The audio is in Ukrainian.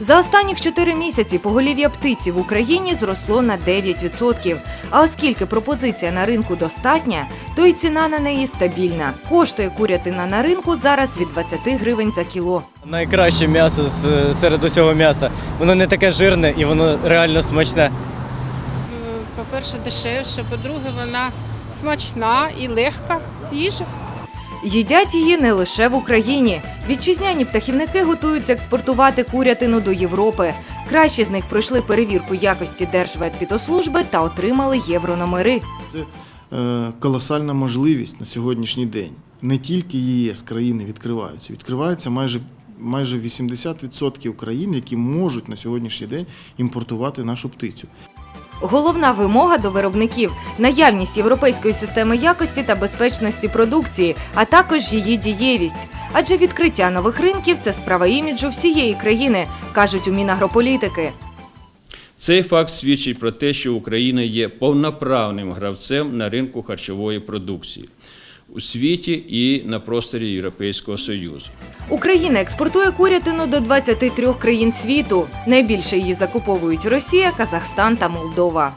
За останніх 4 місяці поголів'я птиці в Україні зросло на 9%. А оскільки пропозиція на ринку достатня, то й ціна на неї стабільна. Коштує курятина на ринку зараз від 20 гривень за кіло. Найкраще м'ясо з- серед усього м'яса. Воно не таке жирне і воно реально смачне. По-перше, дешевше, по-друге, вона смачна і легка їжа. Їдять її не лише в Україні. Вітчизняні птахівники готуються експортувати курятину до Європи. Кращі з них пройшли перевірку якості Держветвітослужби та отримали єврономери. Це е, колосальна можливість на сьогоднішній день. Не тільки ЄС країни відкриваються, відкриваються майже. Майже 80% країн, які можуть на сьогоднішній день імпортувати нашу птицю. Головна вимога до виробників наявність європейської системи якості та безпечності продукції, а також її дієвість. Адже відкриття нових ринків це справа іміджу всієї країни, кажуть у Мінагрополітики. Цей факт свідчить про те, що Україна є повноправним гравцем на ринку харчової продукції у світі і на просторі Європейського Союзу. Україна експортує курятину до 23 країн світу. Найбільше її закуповують Росія, Казахстан та Молдова.